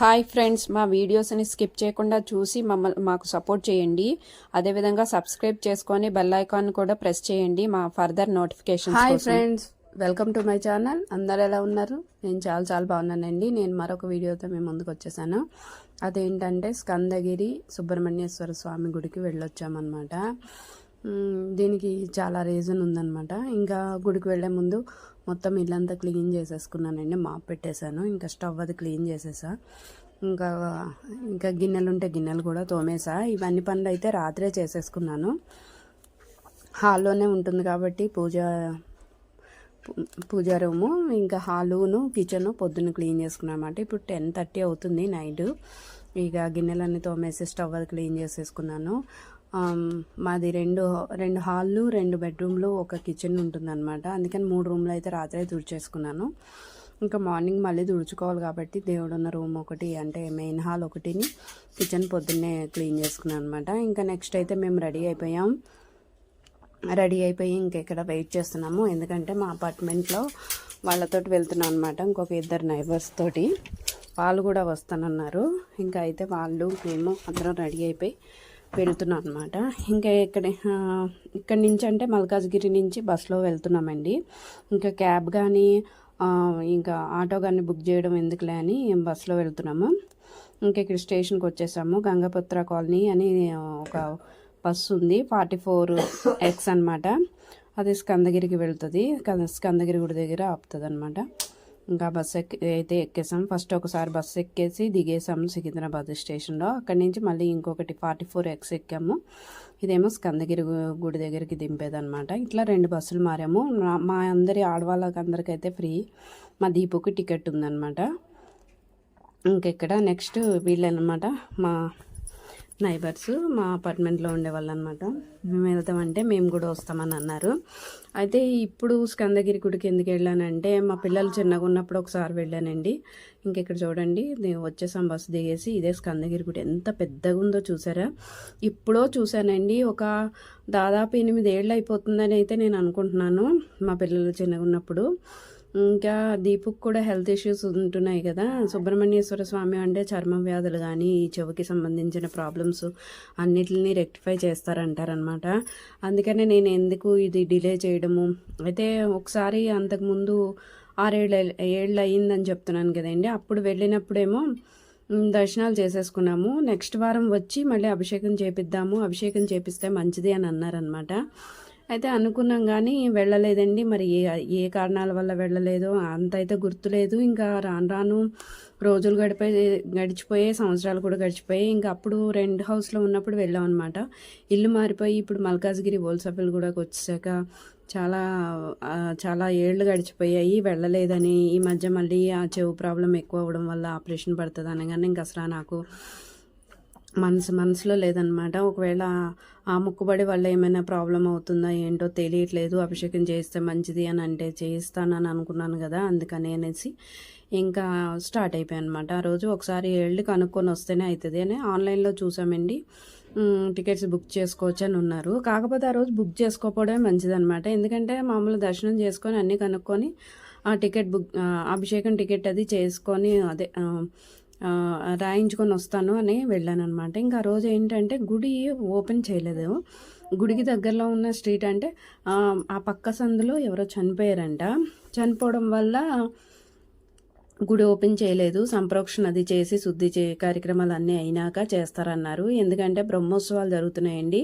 Hi friends మా వీడియోస్ని skip చేయకుండా చూసి మమ్మల్ని మాకు సపోర్ట్ చేయండి. అదేవిధంగా సబ్స్క్రైబ్ చేసుకొని బెల్ ఐకాన్ కూడా ప్రెస్ చేయండి మా further notification hi friends welcome to my channel. అందరు ఎలా ఉన్నారు? నేను చాలా చాలా బాగున్నానండి. నేను మరొక వీడియోతో మేము ముందుకు వచ్చేసాను. అదేంటంటే స్కందగిరి సుబ్రహ్మణ్యేశ్వర స్వామి గుడికి వెళ్ళొచ్చామన్నమాట. దీనికి చాలా రీజన్ ఉందనమాట ఇంకా గుడికి వెళ్ళే ముందు మొత్తం ఇల్లంతా క్లీన్ చేసేసుకున్నానండి. మాప్ పెట్టేశాను. ఇంకా స్టవ్ అది క్లీన్ చేసేసా. ఇంకా ఇంకా గిన్నెలు ఉంటే గిన్నెలు కూడా తోమేసా. ఇవన్నీ పనులు అయితే రాత్రే చేసేసుకున్నాను. హాల్లోనే ఉంటుంది కాబట్టి పూజ పూజ పూజా రూము ఇంకా హాలును కిచెన్ పొద్దున్న క్లీన్ చేసుకున్నామాట ఇప్పుడు టెన్ థర్టీ అవుతుంది నైట్. ఇక గిన్నెలన్నీ తోమేసి స్టవ్ అది క్లీన్ చేసేసుకున్నాను. మాది రెండు రెండు హాళ్ళు రెండు బెడ్రూమ్లు ఒక కిచెన్ ఉంటుందన్నమాట. అందుకని మూడు రూమ్లు అయితే రాత్రే తుడిచేసుకున్నాను. ఇంకా మార్నింగ్ మళ్ళీ తుడుచుకోవాలి కాబట్టి దేవుడు ఉన్న రూమ్ ఒకటి అంటే మెయిన్ హాల్ ఒకటిని కిచెన్ పొద్దున్నే క్లీన్ చేసుకున్నాను అనమాట ఇంకా నెక్స్ట్ అయితే మేము రెడీ అయిపోయాం. రెడీ అయిపోయి ఇంకెక్కడ వెయిట్ చేస్తున్నాము? ఎందుకంటే మా అపార్ట్మెంట్లో వాళ్ళతో వెళ్తున్నాం అనమాట ఇంకొక ఇద్దరు నైబర్స్ తోటి. వాళ్ళు కూడా వస్తానన్నారు. ఇంకా అయితే వాళ్ళు మేము అందరం రెడీ అయిపోయి వెళ్తున్నాం అనమాట ఇంకా ఇక్కడ ఇక్కడి నుంచి అంటే మల్కాజ్గిరి నుంచి బస్సులో వెళ్తున్నామండి. ఇంకా క్యాబ్ కానీ ఇంకా ఆటో కానీ బుక్ చేయడం ఎందుకులే అని బస్సులో వెళ్తున్నాము. ఇంకా ఇక్కడ స్టేషన్కి వచ్చేసాము. గంగపుత్ర కాలనీ అని ఒక బస్సు ఉంది. ఫార్టీ ఫోర్ ఎక్స్ అనమాట అది స్కందగిరికి వెళ్తుంది. స్కందగిరి గుడి దగ్గర ఆపుతుంది అనమాట ఇంకా బస్సు ఎక్కి అయితే ఎక్కేసాం. ఫస్ట్ ఒకసారి బస్సు ఎక్కేసి దిగేసాము సికింద్రాబాద్ స్టేషన్లో. అక్కడి నుంచి మళ్ళీ ఇంకొకటి ఫార్టీ ఫోర్ ఎక్స్ ఎక్కాము. ఇదేమో స్కందగిరి గుడి దగ్గరికి దింపేదన్నమాట. ఇట్లా రెండు బస్సులు మారాము. మా అందరి ఆడవాళ్ళకి అందరికైతే ఫ్రీ. మా దీపుకి టికెట్ ఉందన్నమాట. ఇంకెక్కడ? నెక్స్ట్ వీళ్ళనమాట. మా నైబర్స్ మా అపార్ట్మెంట్లో ఉండేవాళ్ళు అనమాట మేము వెళ్తామంటే మేము కూడా వస్తామని అన్నారు. అయితే ఇప్పుడు స్కందగిరి గుడికి ఎందుకు వెళ్ళానంటే మా పిల్లలు చిన్నగా ఉన్నప్పుడు ఒకసారి వెళ్ళానండి. ఇంకెక్కడ చూడండి నేను వచ్చేసాం బస్సు దిగేసి ఇదే స్కందగిరి గుడి. ఎంత పెద్దగా ఉందో చూసారా? ఇప్పుడో చూశానండి. ఒక దాదాపు ఎనిమిది ఏళ్ళు అయిపోతుందని అయితే నేను అనుకుంటున్నాను మా పిల్లలు చిన్నగా ఉన్నప్పుడు. ఇంకా దీపుకు కూడా హెల్త్ ఇష్యూస్ ఉంటున్నాయి కదా. సుబ్రహ్మణ్యేశ్వర స్వామి అంటే చర్మ వ్యాధులు కానీ ఈ చెవికి సంబంధించిన ప్రాబ్లమ్స్ అన్నిటిని రెక్టిఫై చేస్తారంటారనమాట అందుకనే నేను ఎందుకు ఇది డిలే చేయడము? అయితే ఒకసారి అంతకుముందు ఆరేళ్ళు ఏళ్ళు అయ్యిందని చెప్తున్నాను కదండి. అప్పుడు వెళ్ళినప్పుడేమో దర్శనాలు చేసేసుకున్నాము. నెక్స్ట్ వారం వచ్చి మళ్ళీ అభిషేకం చేపిద్దాము. అభిషేకం చేపిస్తే మంచిది అని అన్నారనమాట అయితే అనుకున్నాం కానీ వెళ్ళలేదండి. మరి ఏ ఏ కారణాల వల్ల వెళ్ళలేదు అంత అయితే గుర్తులేదు. ఇంకా రాను రాను రోజులు గడిపోయి గడిచిపోయే సంవత్సరాలు కూడా గడిచిపోయి ఇంకా అప్పుడు రెంట్ హౌస్లో ఉన్నప్పుడు వెళ్ళాం అనమాట ఇల్లు మారిపోయి ఇప్పుడు మల్కాజ్గిరి వోల్సఫిల్ కూడా వచ్చాక చాలా చాలా ఏళ్ళు గడిచిపోయాయి. వెళ్ళలేదని ఈ మధ్య మళ్ళీ ఆ చెవు ప్రాబ్లం ఎక్కువ అవ్వడం వల్ల ఆపరేషన్ పడుతుంది అనగానే ఇంకా అసలు నాకు మనసు మనసులో లేదనమాట. ఒకవేళ ఆ ముక్కుబడి వల్ల ఏమైనా ప్రాబ్లం అవుతుందా ఏంటో తెలియట్లేదు అభిషేకం చేస్తే మంచిది అని అంటే చేయిస్తానని అనుకున్నాను కదా అందుకని అనేసి ఇంకా స్టార్ట్ అయిపోయాను అనమాట ఆ రోజు ఒకసారి వెళ్ళి కనుక్కొని వస్తేనే అవుతుంది అని ఆన్లైన్లో చూసామండి. టికెట్స్ బుక్ చేసుకోవచ్చు అని ఉన్నారు. కాకపోతే ఆ రోజు బుక్ చేసుకోకపోవడమే మంచిదనమాట ఎందుకంటే మామూలు దర్శనం చేసుకొని అన్నీ కనుక్కొని ఆ టికెట్ బుక్ అభిషేకం టికెట్ అది చేసుకొని అదే రాయించుకొని వస్తాను అని వెళ్ళాను అనమాట ఇంకా ఆ రోజు ఏంటంటే గుడి ఓపెన్ చేయలేదు. గుడికి దగ్గరలో ఉన్న స్ట్రీట్ అంటే ఆ, ఆ పక్క సందులో ఎవరో చనిపోయారంట. చనిపోవడం వల్ల గుడి ఓపెన్ చేయలేదు. సంప్రోక్షణ అది చేసి శుద్ధి చే కార్యక్రమాలు అన్నీ అయినాక చేస్తారన్నారు. ఎందుకంటే బ్రహ్మోత్సవాలు జరుగుతున్నాయండి.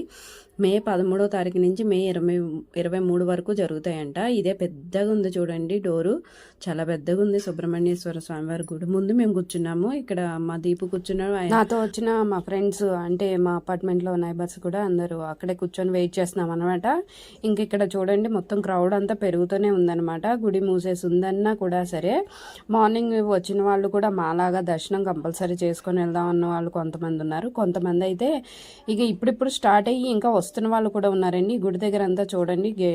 మే పదమూడో తారీఖు నుంచి మే ఇరవై ఇరవై మూడు వరకు జరుగుతాయంట. ఇదే పెద్దగా ఉంది చూడండి డోరు. చాలా పెద్దగా ఉంది. సుబ్రహ్మణ్యేశ్వర స్వామివారి గుడి ముందు మేము కూర్చున్నాము. ఇక్కడ మా దీపు కూర్చున్నాడు నాతో వచ్చిన మా ఫ్రెండ్స్ అంటే మా అపార్ట్మెంట్లో నైబర్స్ కూడా అందరూ అక్కడే కూర్చొని వెయిట్ చేస్తున్నాం అనమాట ఇంక ఇక్కడ చూడండి మొత్తం క్రౌడ్ అంతా పెరుగుతూనే ఉందన్నమాట. గుడి మూసేసి ఉందన్నా కూడా సరే మార్నింగ్ వచ్చిన వాళ్ళు కూడా మాలాగా దర్శనం కంపల్సరీ చేసుకొని వెళ్దాం అన్న వాళ్ళు కొంతమంది ఉన్నారు. కొంతమంది అయితే ఇక ఇప్పుడిప్పుడు స్టార్ట్ అయ్యి ఇంకా వస్తున్న వాళ్ళు కూడా ఉన్నారండి. గుడి దగ్గర అంతా చూడండి. గే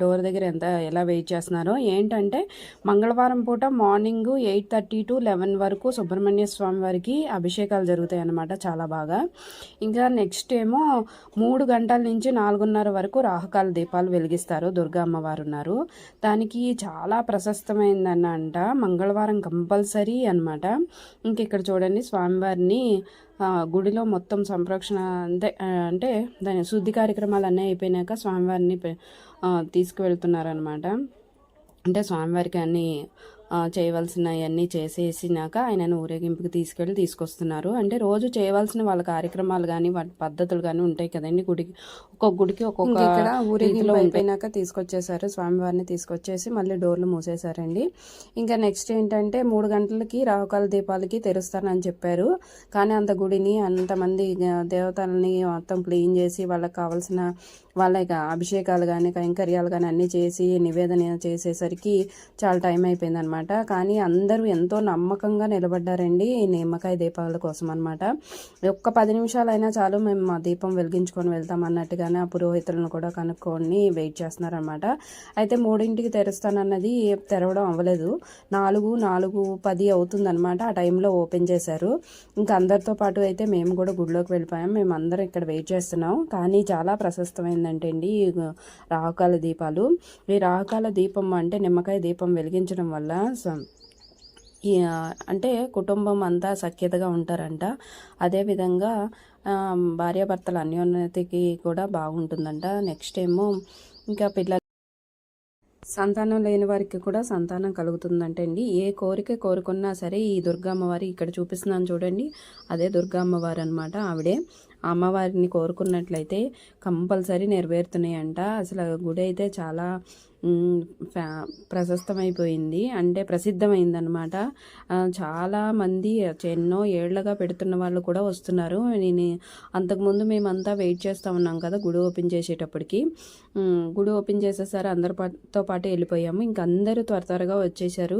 డోర్ దగ్గర ఎంత ఎలా వెయిట్ చేస్తున్నారో. ఏంటంటే మంగళవారం పూట morning eight thirty to eleven వరకు సుబ్రహ్మణ్య స్వామి వారికి అభిషేకాలు జరుగుతాయి అన్నమాట చాలా బాగా. ఇంకా నెక్స్ట్ ఏమో మూడు గంటల నుంచి నాలుగున్నర వరకు రాహకాల దీపాలు వెలిగిస్తారు. దుర్గా అమ్మవారు ఉన్నారు. దానికి చాలా ప్రశస్తమైందన్న అంట. మంగళవారం కంపల్సరీ అనమాట ఇంక ఇక్కడ చూడండి. స్వామివారిని గుడిలో మొత్తం సంరక్షణ అంతే అంటే దాని శుద్ధి కార్యక్రమాలు అన్నీ అయిపోయినాక స్వామివారిని తీసుకువెళ్తున్నారనమాట అంటే స్వామివారికి అన్ని చేయవలసినవన్నీ చేసేసినాక ఆయనను ఊరేగింపుకి తీసుకెళ్ళి తీసుకొస్తున్నారు. అంటే రోజు చేయవలసిన వాళ్ళ కార్యక్రమాలు కానీ వాటి పద్ధతులు కానీ ఉంటాయి కదండి. గుడికి ఒక్కొక్క గుడికి ఒక్కొక్క ఇక్కడ ఊరేగింపు రీతిలో ఉంటాయి. అయిపోయినాక తీసుకొచ్చేసారు స్వామివారిని తీసుకొచ్చేసి మళ్ళీ డోర్లు మూసేశారండి. ఇంకా నెక్స్ట్ ఏంటంటే మూడు గంటలకి రాహుకాల దీపాలకి తెరుస్తారని చెప్పారు. కానీ అంత గుడిని అంతమంది దేవతల్ని మొత్తం క్లీన్ చేసి వాళ్ళకి కావాల్సిన వాళ్ళ యొక్క అభిషేకాలు కానీ కైంకర్యాలు కానీ అన్నీ చేసి నివేదన చేసేసరికి చాలా టైం అయిపోయింది అనమాట కానీ అందరూ ఎంతో నమ్మకంగా నిలబడ్డారండి ఈ నిమ్మకాయ దీపాల కోసం అనమాట ఒక్క పది నిమిషాలైనా చాలు మేము మా దీపం వెలిగించుకొని వెళ్తాం అన్నట్టుగానే ఆ పురోహితులను కూడా కనుక్కొని వెయిట్ చేస్తున్నారనమాట అయితే మూడింటికి తెరుస్తానన్నది తెరవడం అవ్వలేదు. నాలుగు నాలుగు పది అవుతుందన్నమాట ఆ టైంలో ఓపెన్ చేశారు. ఇంకా అందరితో పాటు అయితే మేము కూడా గుడిలోకి వెళ్ళిపోయాం. మేము అందరం ఇక్కడ వెయిట్ చేస్తున్నాం. కానీ చాలా ఏంటంటే అండి ఈ రాహుకాల దీపాలు. ఈ రాహకాల దీపం అంటే నిమ్మకాయ దీపం వెలిగించడం వల్ల స- ఈ, అంటే కుటుంబం అంతా సఖ్యతగా ఉంటారంట. అదేవిధంగా భార్యాభర్తల అన్యోన్నతికి కూడా బాగుంటుందంట. నెక్స్ట్ ఏమో ఇంకా పిల్లలు సంతానం లేని వారికి కూడా సంతానం కలుగుతుందంటే అండి. ఏ కోరిక కోరుకున్నా సరే ఈ దుర్గమ్మవారి ఇక్కడ చూపిస్తున్నాను చూడండి. అదే దుర్గమ్మవారు అనమాట ఆవిడే. అమ్మవారిని కోరుకున్నట్లయితే కంపల్సరీ నెరవేరుతున్నాయంట. అసలు గుడి అయితే చాలా ప్రశస్తమైపోయింది. అంటే ప్రసిద్ధమైందనమాట అనమాట చాలా మంది ఎన్నో ఏళ్ళగా పెడుతున్న వాళ్ళు కూడా వస్తున్నారు. నేను అంతకుముందు మేమంతా వెయిట్ చేస్తూ ఉన్నాం కదా గుడి ఓపెన్ చేసేటప్పటికి. గుడి ఓపెన్ చేసేసారు. అందరితో పాటు వెళ్ళిపోయాము. ఇంక అందరూ త్వర త్వరగా వచ్చేసారు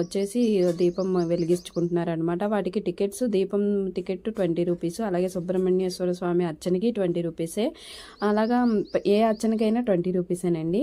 వచ్చేసి దీపం వెలిగించుకుంటున్నారు అనమాట వాటికి టికెట్స్ దీపం టికెట్ ట్వంటీ రూపీస్ అలాగే సుబ్రహ్మణ్యేశ్వర స్వామి అర్చనకి ట్వంటీ రూపీసే. అలాగా ఏ అర్చనకైనా ట్వంటీ రూపీసేనండి.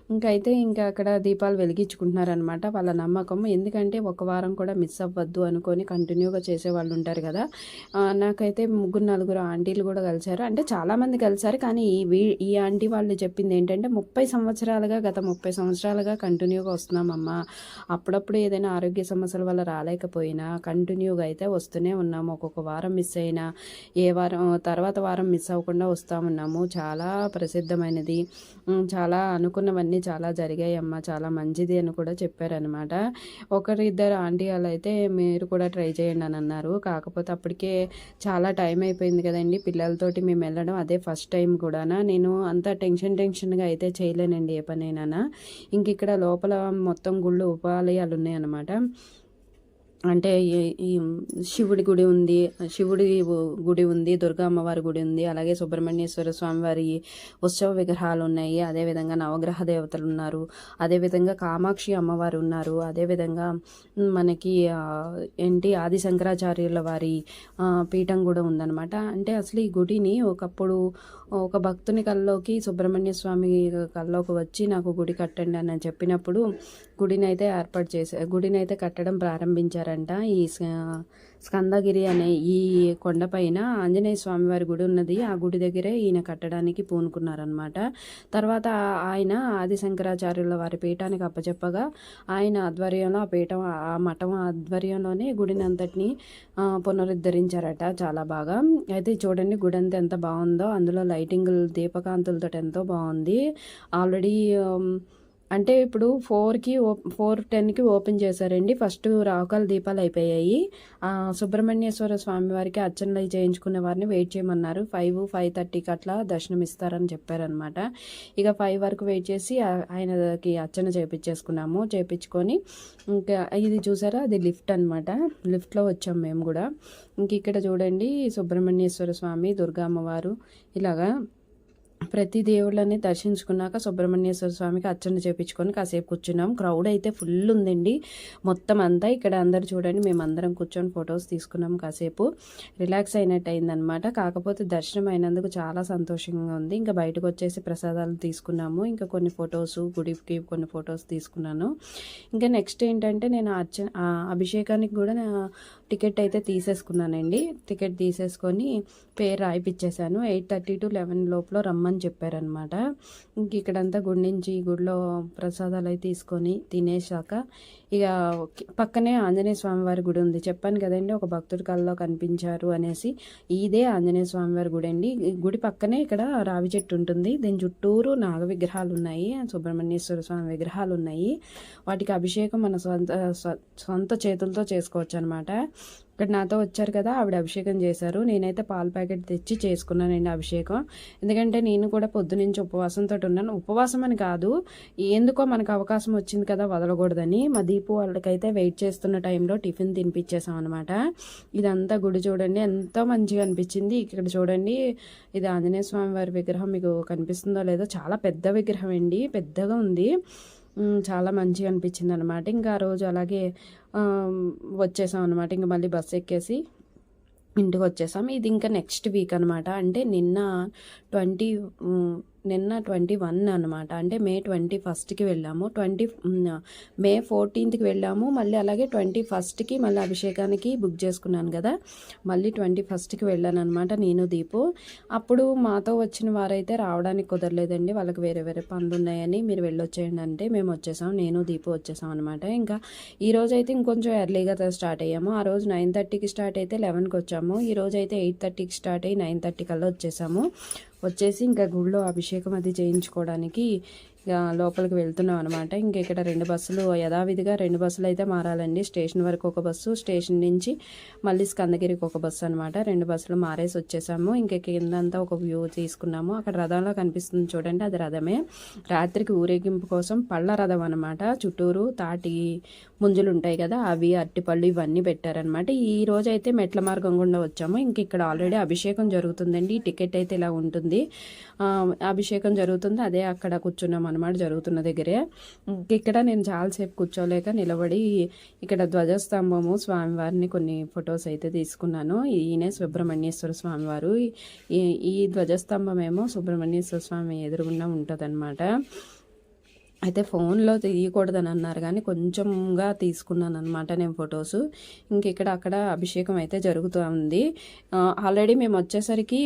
ఇంకైతే ఇంకా అక్కడ దీపాలు వెలిగించుకుంటున్నారనమాట వాళ్ళ నమ్మకం. ఎందుకంటే ఒక వారం కూడా మిస్ అవ్వద్దు అనుకొని కంటిన్యూగా చేసే వాళ్ళు ఉంటారు కదా. నాకైతే ముగ్గురు నలుగురు ఆంటీలు కూడా కలిశారు. అంటే చాలామంది కలిశారు కానీ ఈ వీ- ఈ ఆంటీ వాళ్ళు చెప్పింది ఏంటంటే ముప్పై సంవత్సరాలుగా గత ముప్పై సంవత్సరాలుగా కంటిన్యూగా వస్తున్నామమ్మా. అప్పుడప్పుడు ఏదైనా ఆరోగ్య సమస్యల వల్ల రాలేకపోయినా కంటిన్యూగా అయితే వస్తూనే ఉన్నాము. ఒక్కొక్క వారం మిస్ అయినా ఏ వారం తర్వాత వారం మిస్ అవ్వకుండా వస్తామన్నాము చాలా ప్రసిద్ధమైనది. చాలా అనుకున్నవన్నీ చాలా జరిగాయి అమ్మ చాలా మంచిది అని కూడా చెప్పారనమాట ఒకరిద్దరు ఆంటీ వాళ్ళు అయితే మీరు కూడా ట్రై చేయండి అని అన్నారు. కాకపోతే అప్పటికే చాలా టైం అయిపోయింది కదండి. పిల్లలతోటి మేము వెళ్ళడం అదే ఫస్ట్ టైం కూడా నేను అంత టెన్షన్ టెన్షన్గా అయితే చేయలేనండి ఏ పనైనా ఇంక ఇక్కడ లోపల మొత్తం గుళ్ళు ఉపాలయాలు ఉన్నాయన్నమాట. అంటే ఈ- శివుడి గుడి ఉంది శివుడి గుడి ఉంది దుర్గా అమ్మవారి గుడి ఉంది అలాగే సుబ్రహ్మణ్యేశ్వర స్వామి వారి ఉత్సవ విగ్రహాలు ఉన్నాయి అదేవిధంగా నవగ్రహ దేవతలు ఉన్నారు అదేవిధంగా కామాక్షి అమ్మవారు ఉన్నారు అదేవిధంగా మనకి ఏంటి ఆది శంకరాచార్యుల వారి పీఠం కూడా ఉందన్నమాట. అంటే అసలు ఈ గుడిని ఒకప్పుడు ఒక భక్తుని కల్లోకి సుబ్రహ్మణ్య స్వామి కల్లోకి వచ్చి నాకు గుడి కట్టండి అని చెప్పినప్పుడు గుడిని అయితే ఏర్పాటు చేసే గుడిని అయితే కట్టడం ప్రారంభించారంట ఈ స్క- స్కందగిరి అనే ఈ కొండపైన ఆంజనేయ స్వామి వారి గుడి ఉన్నది. ఆ గుడి దగ్గరే ఈయన కట్టడానికి పూనుకున్నారనమాట తర్వాత ఆయన ఆది శంకరాచార్యుల వారి పీఠానికి అప్పచెప్పగా ఆయన ఆధ్వర్యంలో ఆ పీఠం ఆ మఠం ఆధ్వర్యంలోనే గుడిని అంతటిని పునరుద్ధరించారట చాలా బాగా. అయితే చూడండి గుడి అంతా ఎంత బాగుందో. అందులో లైటింగ్ దీపకాంతులతో ఎంతో బాగుంది. ఆల్రెడీ అంటే ఇప్పుడు ఫోర్కి ఫోర్ టెన్కి ఓపెన్ చేశారండి. ఫస్ట్ రాకాల దీపాలు అయిపోయాయి. సుబ్రహ్మణ్యేశ్వర స్వామి వారికి అర్చనలు చేయించుకునే వారిని వెయిట్ చేయమన్నారు. ఫైవ్ ఫైవ్ థర్టీకి అట్లా దర్శనం ఇస్తారని చెప్పారనమాట ఇక ఫైవ్ వరకు వెయిట్ చేసి ఆయనకి అర్చన చేపించేసుకున్నాము. చేపించుకొని ఇంకా ఇది చూసారా? అది లిఫ్ట్ అనమాట లిఫ్ట్లో వచ్చాం మేము కూడా. ఇంక ఇక్కడ చూడండి సుబ్రహ్మణ్యేశ్వర స్వామి దుర్గా అమ్మవారు ఇలాగా ప్రతి దేవుళ్ళని దర్శించుకున్నాక సుబ్రహ్మణ్యేశ్వర స్వామికి అర్చన చేపించుకొని కాసేపు కూర్చున్నాం. క్రౌడ్ అయితే ఫుల్ ఉందండి. మొత్తం అంతా ఇక్కడ అందరు చూడండి. మేము అందరం కూర్చొని ఫొటోస్ తీసుకున్నాం కాసేపు. రిలాక్స్ అయినట్టు అయిందనమాట కాకపోతే దర్శనం అయినందుకు చాలా సంతోషంగా ఉంది. ఇంకా బయటకు వచ్చేసి ప్రసాదాలు తీసుకున్నాము. ఇంకా కొన్ని ఫొటోస్ గుడికి కొన్ని ఫొటోస్ తీసుకున్నాను. ఇంకా నెక్స్ట్ ఏంటంటే నేను అర్చన అభిషేకానికి కూడా టికెట్ అయితే తీసేసుకున్నానండి. టికెట్ తీసేసుకొని పేరు రాయిపిచ్చేసాను. ఎయిట్ థర్టీ టు లెవెన్ లోపల రమ్మని చెప్పారనమాట ఇంక ఇక్కడంతా గుడి నుంచి గుడిలో ప్రసాదాలు అయితే తీసుకొని తినేసాక ఇక పక్కనే ఆంజనేయ స్వామి వారి గుడి ఉంది. చెప్పాను కదండి ఒక భక్తుడి కళ్ళలో కనిపించారు అనేసి ఇదే ఆంజనేయ స్వామి వారి గుడి అండి. ఈ గుడి పక్కనే ఇక్కడ రావి చెట్టు ఉంటుంది. దీని చుట్టూరు నాగ విగ్రహాలు ఉన్నాయి సుబ్రహ్మణ్యేశ్వర స్వామి విగ్రహాలు ఉన్నాయి. వాటికి అభిషేకం మన సొంత సొంత చేతులతో చేసుకోవచ్చు అనమాట ఇక్కడ నాతో వచ్చారు కదా ఆవిడ అభిషేకం చేశారు. నేనైతే పాల ప్యాకెట్ తెచ్చి చేసుకున్నానండి అభిషేకం. ఎందుకంటే నేను కూడా పొద్దునుంచి ఉపవాసంతో ఉన్నాను. ఉపవాసం అని కాదు ఎందుకో మనకు అవకాశం వచ్చింది కదా వదలకూడదని. మా దీపు వాళ్ళకైతే వెయిట్ చేస్తున్న టైంలో టిఫిన్ తినిపించేసాం అనమాట ఇదంతా గుడి చూడండి ఎంతో మంచిగా అనిపించింది. ఇక్కడ చూడండి ఇది ఆంజనేయ స్వామి వారి విగ్రహం మీకు కనిపిస్తుందో లేదో. చాలా పెద్ద విగ్రహం అండి పెద్దగా ఉంది. చాలా మంచిగా అనిపించింది అనమాట ఇంకా ఆ రోజు అలాగే వచ్చేసాం అనమాట ఇంకా మళ్ళీ బస్సు ఎక్కేసి ఇంటికి వచ్చేసాం. ఇది ఇంకా నెక్స్ట్ వీక్ అనమాట అంటే నిన్న ట్వంటీ నిన్న ట్వంటీ వన్ అనమాట అంటే మే ట్వంటీ ఫస్ట్కి వెళ్ళాము. ట్వంటీ మే ఫోర్టీన్త్కి వెళ్ళాము. మళ్ళీ అలాగే ట్వంటీ ఫస్ట్కి మళ్ళీ అభిషేకానికి బుక్ చేసుకున్నాను కదా. మళ్ళీ ట్వంటీ ఫస్ట్కి వెళ్ళాను అనమాట నేను దీపు. అప్పుడు మాతో వచ్చిన వారైతే రావడానికి కుదరలేదండి. వాళ్ళకి వేరే వేరే పనులు ఉన్నాయని మీరు వెళ్ళొచ్చేయండి అంటే మేము వచ్చేసాం. నేను దీపు వచ్చేసాం అనమాట ఇంకా ఈ రోజు అయితే ఇంకొంచెం ఎర్లీగా స్టార్ట్ అయ్యాము. ఆ రోజు నైన్ థర్టీకి స్టార్ట్ అయితే లెవెన్కి వచ్చాము. ఈ రోజు అయితే ఎయిట్ థర్టీకి స్టార్ట్ అయ్యి నైన్ థర్టీ కల్లా వచ్చేసాము. వచ్చేసి ఇంకా గుళ్ళో అభిషేకం అది చేయించుకోవడానికి లోపలికి వెళ్తున్నాం అనమాట ఇంక ఇక్కడ రెండు బస్సులు యథావిధిగా రెండు బస్సులు అయితే మారాలండి. స్టేషన్ వరకు ఒక బస్సు స్టేషన్ నుంచి మళ్ళీ స్కందగిరికి ఒక బస్సు అనమాట రెండు బస్సులు మారేసి వచ్చేసాము. ఇంక కిందంతా ఒక వ్యూ తీసుకున్నాము. అక్కడ రథంలో కనిపిస్తుంది చూడండి అది రథమే. రాత్రికి ఊరేగింపు కోసం పళ్ళ రథం అనమాట చుట్టూరు తాటి ముంజులు ఉంటాయి కదా అవి అరటిపళ్ళు ఇవన్నీ పెట్టారనమాట ఈ రోజు అయితే మెట్ల మార్గం గుండా వచ్చాము. ఇంక ఇక్కడ ఆల్రెడీ అభిషేకం జరుగుతుందండి. టికెట్ అయితే ఇలా ఉంటుంది. అభిషేకం జరుగుతుంది. అదే అక్కడ కూర్చున్నాం అనమాట జరుగుతున్న దగ్గరే. ఇక్కడ నేను చాలాసేపు కూర్చోలేక నిలబడి ఇక్కడ ధ్వజస్తంభము స్వామివారిని కొన్ని ఫొటోస్ అయితే తీసుకున్నాను. ఈయనే సుబ్రహ్మణ్యేశ్వర స్వామివారు. ఈ ఈ ధ్వజస్తంభం ఏమో సుబ్రహ్మణ్యేశ్వర స్వామి ఎదురుగుండా ఉంటుంది అయితే ఫోన్లో తీయకూడదని అన్నారు కానీ కొంచెంగా తీసుకున్నాను అనమాట నేను ఫొటోస్. ఇంక ఇక్కడ అక్కడ అభిషేకం అయితే జరుగుతూ ఉంది. ఆల్రెడీ మేము వచ్చేసరికి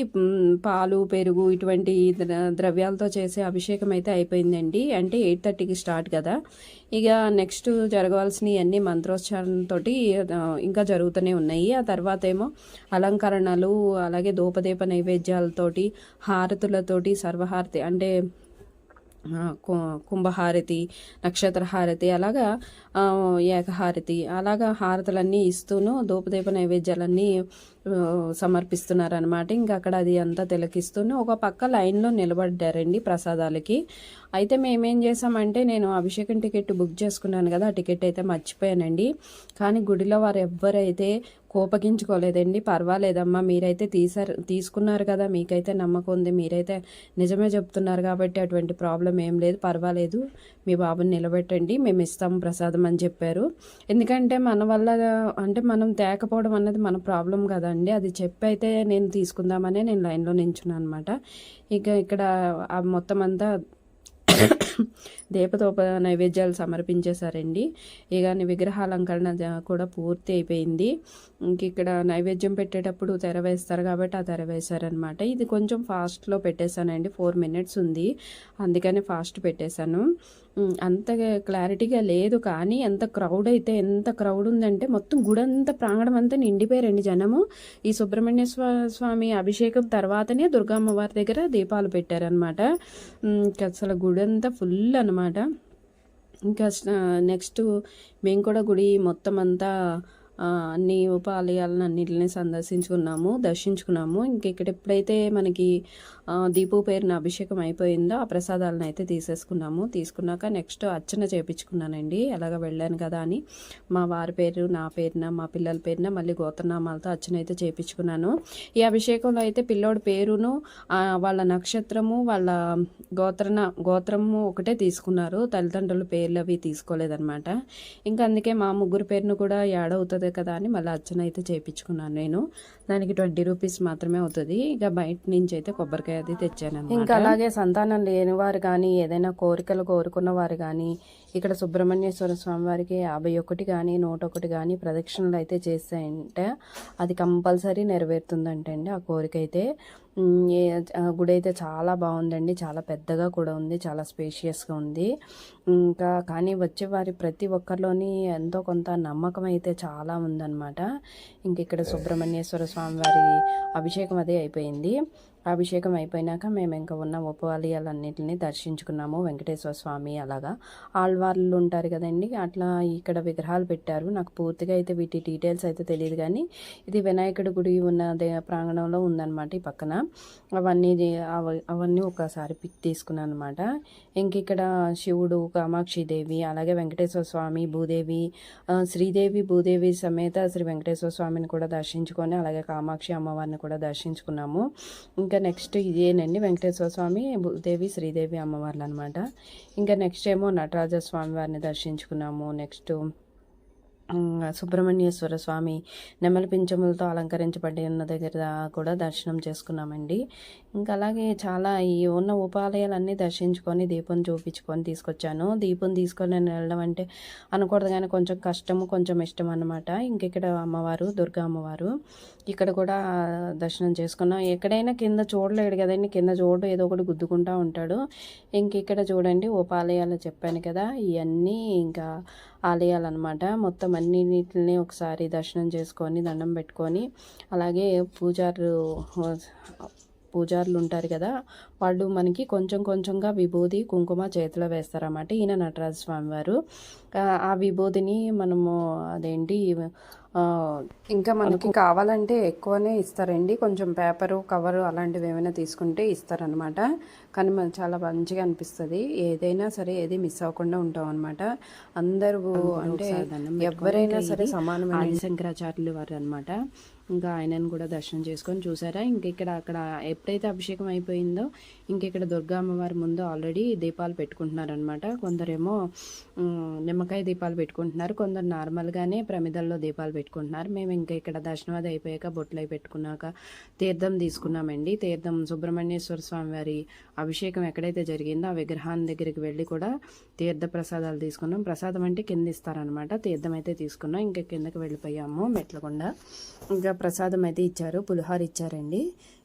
పాలు పెరుగు ఇటువంటి ద్ర- ద్రవ్యాలతో చేసే అభిషేకం అయితే అయిపోయిందండి. అంటే ఎయిట్ థర్టీకి స్టార్ట్ కదా. ఇక నెక్స్ట్ జరగవలసినవి అన్ని మంత్రోచ్చారణతో ఇంకా జరుగుతూనే ఉన్నాయి. ఆ తర్వాత ఏమో అలంకరణలు అలాగే దూపదీప నైవేద్యాలతోటి హారతులతోటి సర్వహారతి అంటే కు- కుంభహారతి నక్షత్రహారతి అలాగా ఏకహారతి అలాగా హారతులన్నీ ఇస్తూను ధూపదీప నైవేద్యాలన్నీ సమర్పిస్తున్నారనమాట ఇంకా అక్కడ అది అంతా తిలకిస్తూనే ఒక పక్క లైన్లో నిలబడ్డారండి ప్రసాదాలకి. అయితే మేమేం చేసామంటే నేను అభిషేకం టికెట్ బుక్ చేసుకున్నాను కదా ఆ టికెట్ అయితే మర్చిపోయానండి. కానీ గుడిలో వారు ఎవ్వరైతే కోపగించుకోలేదండి పర్వాలేదమ్మా మీరైతే తీసారు తీసుకున్నారు కదా మీకైతే నమ్మకం ఉంది మీరైతే నిజమే చెప్తున్నారు కాబట్టి అటువంటి ప్రాబ్లం ఏం లేదు పర్వాలేదు మీ బాబుని నిలబెట్టండి మేము ఇస్తాము ప్రసాదం అని చెప్పారు. ఎందుకంటే మన వల్ల అంటే మనం తేకపోవడం అన్నది మన ప్రాబ్లం కదా అండి. అది చెప్పి అయితే నేను తీసుకుందామనే నేను లైన్లో నించున్నాను అనమాట ఇక ఇక్కడ ఆ మొత్తం అంతా దీపదోప నైవేద్యాలు సమర్పించేశారండి. ఇక విగ్రహాలంకరణ అలంకరణ కూడా పూర్తి అయిపోయింది. ఇంక ఇక్కడ నైవేద్యం పెట్టేటప్పుడు తెర వేస్తారు కాబట్టి ఆ తెర వేశారనమాట ఇది కొంచెం ఫాస్ట్లో పెట్టేశానండి. ఫోర్ మినిట్స్ ఉంది. అందుకని ఫాస్ట్ పెట్టేశాను. అంత క్లారిటీగా లేదు. కానీ ఎంత క్రౌడ్ అయితే ఎంత క్రౌడ్ ఉందంటే మొత్తం గుడంతా ప్రాంగణం అంతా నిండిపోయారండి జనము. ఈ సుబ్రహ్మణ్య స్వామి అభిషేకం తర్వాతనే దుర్గామ్మవారి దగ్గర దీపాలు పెట్టారనమాట ఇంకా అసలు గుడంతా ఫుల్ అనమాట ఇంకా నెక్స్ట్ మేము కూడా గుడి మొత్తం అంతా అన్ని ఉపాలయాలను అన్నిటిని సందర్శించుకున్నాము దర్శించుకున్నాము. ఇంక ఇక్కడ ఎప్పుడైతే మనకి దీపు పేరున అభిషేకం అయిపోయిందో ఆ ప్రసాదాలను అయితే తీసేసుకున్నాము. తీసుకున్నాక నెక్స్ట్ అర్చన చేపించుకున్నానండి. ఎలాగ వెళ్ళాను కదా అని. మా వారి పేరు నా పేరున మా పిల్లల పేరున మళ్ళీ గోత్రనామాలతో అర్చన అయితే చేపించుకున్నాను. ఈ అభిషేకంలో అయితే పిల్లోడి పేరును వాళ్ళ నక్షత్రము వాళ్ళ గోత్రన గోత్రము ఒకటే తీసుకున్నారు. తల్లిదండ్రుల పేర్లు అవి తీసుకోలేదన్నమాట. ఇంకా అందుకే మా ముగ్గురు పేరును కూడా యాడ్ అవుతుంది కదా అని మళ్ళీ అర్చన అయితే చేయించుకున్నాను నేను. దానికి ట్వంటీ రూపీస్ మాత్రమే అవుతుంది. ఇక బయట నుంచి అయితే కొబ్బరికాయ అది తెచ్చాను ఇంకా అలాగే సంతానం లేని వారు కానీ ఏదైనా కోరికలు కోరుకున్న వారు కానీ ఇక్కడ సుబ్రహ్మణ్యేశ్వర స్వామి వారికి యాభై ఒకటి కానీ నూట ఒకటి కానీ ప్రదక్షిణలు అయితే చేస్తాయంటే అది కంపల్సరీ నెరవేరుతుందంటే అండి ఆ కోరిక అయితే ఆ గుడి అయితే చాలా బాగుందండి. చాలా పెద్దగా కూడా ఉంది. చాలా స్పేషియస్గా ఉంది. ఇంకా కానీ వచ్చే వారి ప్రతి ఒక్కరిలోని ఎంతో కొంత నమ్మకం అయితే చాలా ఉందన్నమాట. ఇంక ఇక్కడ సుబ్రహ్మణ్యేశ్వర స్వామి వారి అభిషేకం అదే అయిపోయింది. అభిషేకం అయిపోయినాక మేము ఇంకా ఉన్న ఉపవాలయాలన్నింటినీ దర్శించుకున్నాము. వెంకటేశ్వర స్వామి అలాగా. ఆళ్వార్లు ఉంటారు కదండి అట్లా ఇక్కడ విగ్రహాలు పెట్టారు. నాకు పూర్తిగా అయితే వీటి డీటెయిల్స్ అయితే తెలియదు కానీ ఇది వినాయకుడి గుడి ఉన్న ప్రాంగణంలో ఉందన్నమాట ఈ పక్కన. అవన్నీ అవ- అవన్నీ ఒకసారి పిక్ తీసుకున్నాను అనమాట ఇంక ఇక్కడ శివుడు కామాక్షి దేవి అలాగే వెంకటేశ్వర స్వామి భూదేవి శ్రీదేవి భూదేవి సమేత శ్రీ వెంకటేశ్వర స్వామిని కూడా దర్శించుకొని అలాగే కామాక్షి అమ్మవారిని కూడా దర్శించుకున్నాము. ఇంకా నెక్స్ట్ ఇదేనండి వెంకటేశ్వర స్వామి దేవి శ్రీదేవి అమ్మవార్లు అనమాట ఇంకా నెక్స్ట్ ఏమో నటరాజ స్వామి వారిని దర్శించుకున్నాము. నెక్స్ట్ సుబ్రహ్మణ్యేశ్వర స్వామి నెమలి పింఛములతో అలంకరించబడి ఉన్న దగ్గర కూడా దర్శనం చేసుకున్నామండి. ఇంకా అలాగే చాలా ఈ ఉన్న ఉపాలయాలన్నీ దర్శించుకొని దీపం చూపించుకొని తీసుకొచ్చాను. దీపం తీసుకొని నేను వెళ్ళడం అంటే అనకూడదు కానీ కొంచెం కష్టము కొంచెం ఇష్టం అనమాట ఇంకెక్కడ అమ్మవారు దుర్గా అమ్మవారు ఇక్కడ కూడా దర్శనం చేసుకున్నాం. ఎక్కడైనా కింద చూడలేడు కదండి కింద చూడు ఏదో ఒకటి గుద్దుకుంటా ఉంటాడు. ఇంక ఇక్కడ చూడండి ఉపాలయాలు చెప్పాను కదా ఇవన్నీ ఇంకా ఆలయాలు అనమాట మొత్తం అన్నిటిని ఒకసారి దర్శనం చేసుకొని దండం పెట్టుకొని అలాగే పూజారు పూజారులు ఉంటారు కదా వాళ్ళు మనకి కొంచెం కొంచెంగా విభూది కుంకుమ చేతిలో వేస్తారన్నమాట. ఈయన నటరాజ స్వామి వారు ఆ, విభూదిని మనము అదేంటి ఇంకా మనకి కావాలంటే ఎక్కువనే ఇస్తారండి. కొంచెం పేపరు కవరు అలాంటివి ఏమైనా తీసుకుంటే ఇస్తారనమాట కానీ మనకు చాలా మంచిగా అనిపిస్తుంది. ఏదైనా సరే ఏది మిస్ అవ్వకుండా ఉంటాం అనమాట అందరూ అంటే ఎవరైనా సరే సమానమైన శంకరాచార్యులు వారు అనమాట ఇంకా ఆయనను కూడా దర్శనం చేసుకొని చూసారా? ఇంక ఇక్కడ అక్కడ ఎప్పుడైతే అభిషేకం అయిపోయిందో ఇంక ఇక్కడ దుర్గా అమ్మవారి ముందు ఆల్రెడీ దీపాలు పెట్టుకుంటున్నారనమాట కొందరేమో నిమ్మకాయ దీపాలు పెట్టుకుంటున్నారు. కొందరు నార్మల్గానే ప్రమిదల్లో దీపాలు పెట్టుకుంటున్నారు. మేము ఇంకా ఇక్కడ దర్శనం అది అయిపోయాక బొట్లు అవి పెట్టుకున్నాక తీర్థం తీసుకున్నామండి. తీర్థం సుబ్రహ్మణ్యేశ్వర స్వామి వారి అభిషేకం ఎక్కడైతే జరిగిందో ఆ విగ్రహాన్ని దగ్గరికి వెళ్ళి కూడా తీర్థ ప్రసాదాలు తీసుకున్నాం. ప్రసాదం అంటే కింద ఇస్తారనమాట తీర్థం అయితే తీసుకున్నాం. ఇంకా కిందకి వెళ్ళిపోయాము మెట్లకుండా. ఇంకా ప్రసాదం అయితే ఇచ్చారు. పులిహోర ఇచ్చారండి.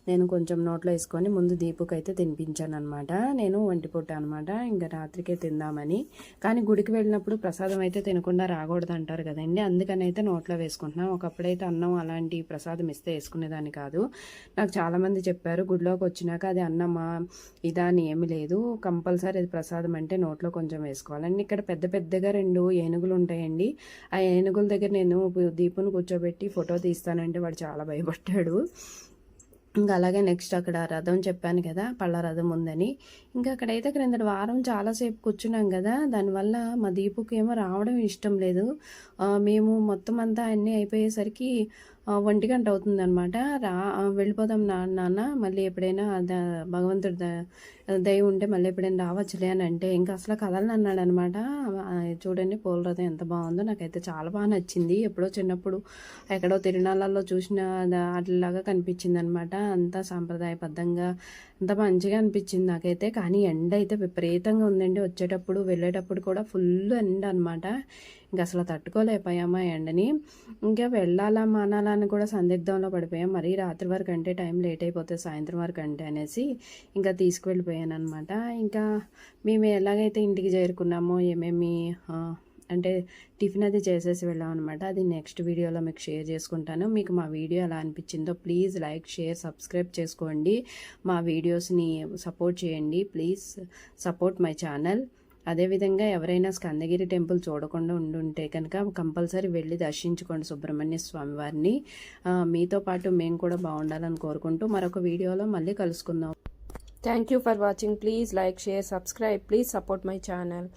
నేను కొంచెం నోట్లో వేసుకొని ముందు దీపుకి అయితే తినిపించాను అనమాట నేను వంటిపూట అనమాట ఇంకా రాత్రికే తిందామని. కానీ గుడికి వెళ్ళినప్పుడు ప్రసాదం అయితే తినకుండా రాకూడదు అంటారు కదండి. అందుకని అయితే నోట్లో వేసుకుంటున్నాను ఒకప్పుడైతే అన్నం అలాంటి ప్రసాదం ఇస్తే వేసుకునేదాన్ని కాదు. నాకు చాలామంది చెప్పారు గుడిలోకి వచ్చినాక అది అన్నమా ఇదా అని ఏమి లేదు. కంపల్సరీ అది ప్రసాదం అంటే నోట్లో కొంచెం వేసుకోవాలండి ఇక్కడ పెద్ద పెద్దగా రెండు ఏనుగులు ఉంటాయండి. ఆ ఏనుగుల దగ్గర నేను దీపుని కూర్చోబెట్టి ఫోటో తీస్తానంటే వాడు చాలా భయపడ్డాడు. ఇంకా అలాగే నెక్స్ట్ అక్కడ రథం చెప్పాను కదా పళ్ళ రథం ఉందని. ఇంకా అక్కడైతే క్రిందటి వారం చాలాసేపు కూర్చున్నాం కదా దానివల్ల మా దీపుకి ఏమో రావడం ఇష్టం లేదు. మేము మొత్తం అంతా అన్నీ అయిపోయేసరికి ఒంటి గంట అవుతుంది అనమాట రా వెళ్ళిపోదాం నా నాన్న మళ్ళీ ఎప్పుడైనా భగవంతుడు భగవంతుడి ద- దయ ఉంటే మళ్ళీ ఎప్పుడైనా రావచ్చులే అని అంటే ఇంకా అసలు కదలని అన్నాడు అనమాట చూడండి పోలరథం ఎంత బాగుందో నాకైతే చాలా బాగా నచ్చింది. ఎప్పుడో చిన్నప్పుడు ఎక్కడో తిరునాళ్ళల్లో చూసిన అట్లాగా కనిపించింది అనమాట అంతా సాంప్రదాయబద్ధంగా అంత మంచిగా అనిపించింది నాకైతే. కానీ ఎండ అయితే విపరీతంగా ఉందండి. వచ్చేటప్పుడు వెళ్ళేటప్పుడు కూడా ఫుల్ ఎండ అనమాట ఇంకా అసలు తట్టుకోలేకపోయామా ఎండని ఇంకా వెళ్ళాలా మానాలా అని కూడా సందిగ్ధంలో పడిపోయాం. మరీ రాత్రి వరకు అంటే టైం లేట్ అయిపోతే సాయంత్రం వరకు అంటే అనేసి ఇంకా తీసుకువెళ్ళిపోయాను అనమాట ఇంకా మేము ఎలాగైతే ఇంటికి చేరుకున్నామో ఏమేమి అంటే టిఫిన్ అది చేసేసి వెళ్ళాం అనమాట అది నెక్స్ట్ వీడియోలో మీకు షేర్ చేసుకుంటాను. మీకు మా వీడియో ఎలా అనిపించిందో ప్లీజ్ లైక్ షేర్ సబ్స్క్రైబ్ చేసుకోండి. మా వీడియోస్ని సపోర్ట్ చేయండి. Please support my channel. అదేవిధంగా ఎవరైనా స్కందగిరి టెంపుల్ చూడకుండా ఉండుంటే కనుక కంపల్సరీ వెళ్ళి దర్శించుకోండి సుబ్రహ్మణ్య స్వామి వారిని. మీతో పాటు మేము కూడా బాగుండాలని కోరుకుంటూ మరొక వీడియోలో మళ్ళీ కలుసుకుందాం. Thank you for watching please like share subscribe please support my channel